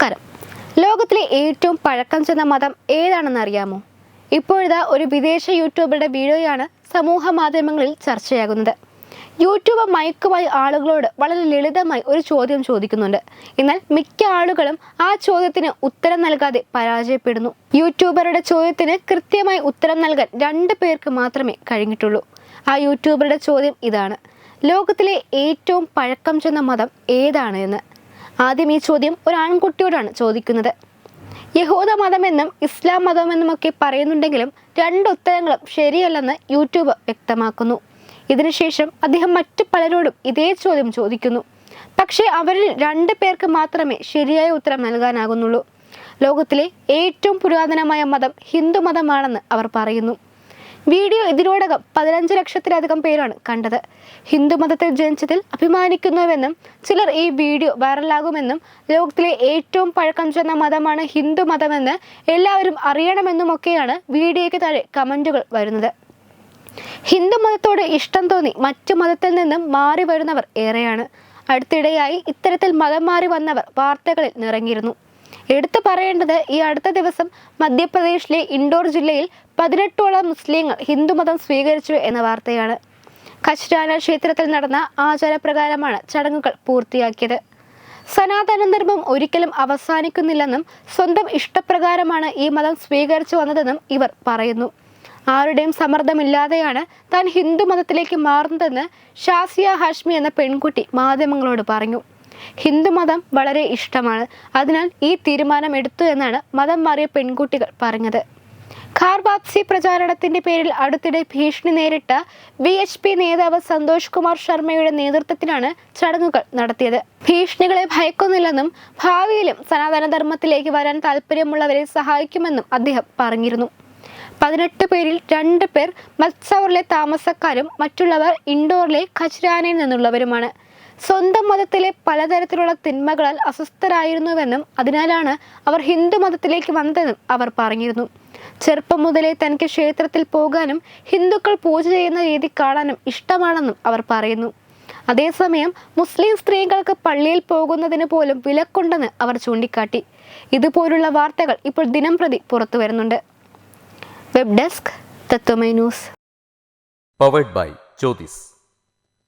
നമസ്കാരം. ലോകത്തിലെ ഏറ്റവും പഴക്കം ചെന്ന മതം ഏതാണെന്ന് അറിയാമോ? ഇപ്പോഴത്തെ ഒരു വിദേശ യൂട്യൂബറുടെ വീഡിയോയാണ് സമൂഹ മാധ്യമങ്ങളിൽ ചർച്ചയാകുന്നത്. യൂട്യൂബ് മയക്കുമായി ആളുകളോട് വളരെ ലളിതമായി ഒരു ചോദ്യം ചോദിക്കുന്നുണ്ട്. എന്നാൽ മിക്ക ആളുകളും ആ ചോദ്യത്തിന് ഉത്തരം നൽകാതെ പരാജയപ്പെടുന്നു. യൂട്യൂബറുടെ ചോദ്യത്തിന് കൃത്യമായി ഉത്തരം നൽകാൻ രണ്ട് പേർക്ക് മാത്രമേ കഴിഞ്ഞിട്ടുള്ളൂ. ആ യൂട്യൂബറുടെ ചോദ്യം ഇതാണ്. ലോകത്തിലെ ഏറ്റവും പഴക്കം ചെന്ന മതം ഏതാണ് എന്ന്? ആദ്യം ഈ ചോദ്യം ഒരു ആൺകുട്ടിയോടാണ് ചോദിക്കുന്നത്. യഹൂദ മതമെന്നും ഇസ്ലാം മതമെന്നുമൊക്കെ പറയുന്നുണ്ടെങ്കിലും രണ്ട് ഉത്തരങ്ങളും ശരിയല്ലെന്ന് യൂട്യൂബ് വ്യക്തമാക്കുന്നു. ഇതിനുശേഷം അദ്ദേഹം മറ്റു പലരോടും ഇതേ ചോദ്യം ചോദിക്കുന്നു. പക്ഷേ അവരിൽ രണ്ട് പേർക്ക് മാത്രമേ ശരിയായ ഉത്തരം നൽകാനാകുന്നുള്ളൂ. ലോകത്തിലെ ഏറ്റവും പുരാതനമായ മതം ഹിന്ദു മതമാണെന്ന് അവർ പറയുന്നു. വീഡിയോ ഇതിനോടകം പതിനഞ്ച് ലക്ഷത്തിലധികം പേരാണ് കണ്ടത്. ഹിന്ദു മതത്തിൽ ജനിച്ചതിൽ അഭിമാനിക്കുന്നുവെന്നും ചിലർ ഈ വീഡിയോ വൈറലാകുമെന്നും ലോകത്തിലെ ഏറ്റവും പഴക്കം ചെന്ന മതമാണ് ഹിന്ദു മതമെന്ന് എല്ലാവരും അറിയണമെന്നുമൊക്കെയാണ് വീഡിയോയ്ക്ക് താഴെ കമന്റുകൾ വരുന്നത്. ഹിന്ദു മതത്തോട് ഇഷ്ടം തോന്നി മറ്റു മതത്തിൽ നിന്നും മാറി വരുന്നവർ ഏറെയാണ്. അടുത്തിടെയായി ഇത്തരത്തിൽ മതം മാറി വന്നവർ വാർത്തകളിൽ നിറങ്ങിയിരുന്നു എടുത്തു പറയേണ്ടത് ഈ അടുത്ത ദിവസം മധ്യപ്രദേശിലെ ഇൻഡോർ ജില്ലയിൽ പതിനെട്ടോളം മുസ്ലിങ്ങൾ ഹിന്ദുമതം സ്വീകരിച്ചു എന്ന വാർത്തയാണ്. ഖച്ച്രാന ക്ഷേത്രത്തിൽ നടന്ന ആചാരപ്രകാരമാണ് ചടങ്ങുകൾ പൂർത്തിയാക്കിയത്. സനാതന ധർമ്മം ഒരിക്കലും അവസാനിക്കുന്നില്ലെന്നും സ്വന്തം ഇഷ്ടപ്രകാരമാണ് ഈ മതം സ്വീകരിച്ചു വന്നതെന്നും ഇവർ പറയുന്നു. ആരുടെയും സമ്മർദ്ദമില്ലാതെയാണ് താൻ ഹിന്ദു മതത്തിലേക്ക് മാറുന്നതെന്ന് ഷാസിയ ഹാഷ്മി എന്ന പെൺകുട്ടി മാധ്യമങ്ങളോട് പറഞ്ഞു. ഹിന്ദുമതം വളരെ ഇഷ്ടമാണ്. അതിനാൽ ഈ തീരുമാനം എടുത്തു എന്നാണ് മതം മാറിയ പെൺകുട്ടികൾ പറഞ്ഞത്. ഖാർ പ്രചാരണത്തിന്റെ പേരിൽ അടുത്തിടെ ഭീഷണി നേരിട്ട വി എച്ച് പി നേതാവ് സന്തോഷ് കുമാർ ശർമ്മയുടെ നേതൃത്വത്തിലാണ് ചടങ്ങുകൾ നടത്തിയത്. ഭീഷണികളെ ഭയക്കുന്നില്ലെന്നും ഭാവിയിലും സനാതനധർമ്മത്തിലേക്ക് വരാൻ താല്പര്യമുള്ളവരെ സഹായിക്കുമെന്നും അദ്ദേഹം പറഞ്ഞിരുന്നു. പതിനെട്ട് പേരിൽ രണ്ട് പേർ മത്സവറിലെ താമസക്കാരും മറ്റുള്ളവർ ഇൻഡോറിലെ ഖജ്രാനയിൽ നിന്നുള്ളവരുമാണ്. സ്വന്തം മതത്തിലെ പലതരത്തിലുള്ള തിന്മകളാൽ അസ്വസ്ഥരായിരുന്നുവെന്നും അതിനാലാണ് അവർ ഹിന്ദു മതത്തിലേക്ക് വന്നതെന്നും അവർ പറഞ്ഞിരുന്നു. ചെറുപ്പം മുതലേ തനിക്ക് ക്ഷേത്രത്തിൽ പോകാനും ഹിന്ദുക്കൾ പൂജ ചെയ്യുന്ന രീതി കാണാനും ഇഷ്ടമാണെന്നും അവർ പറയുന്നു. അതേസമയം മുസ്ലിം സ്ത്രീകൾക്ക് പള്ളിയിൽ പോകുന്നതിന് പോലും വിലക്കുണ്ടെന്ന് അവർ ചൂണ്ടിക്കാട്ടി. ഇതുപോലുള്ള വാർത്തകൾ ഇപ്പോൾ ദിനം പ്രതി പുറത്തു വരുന്നുണ്ട്. Web desk Tatwamayi news. Powered by Jyothis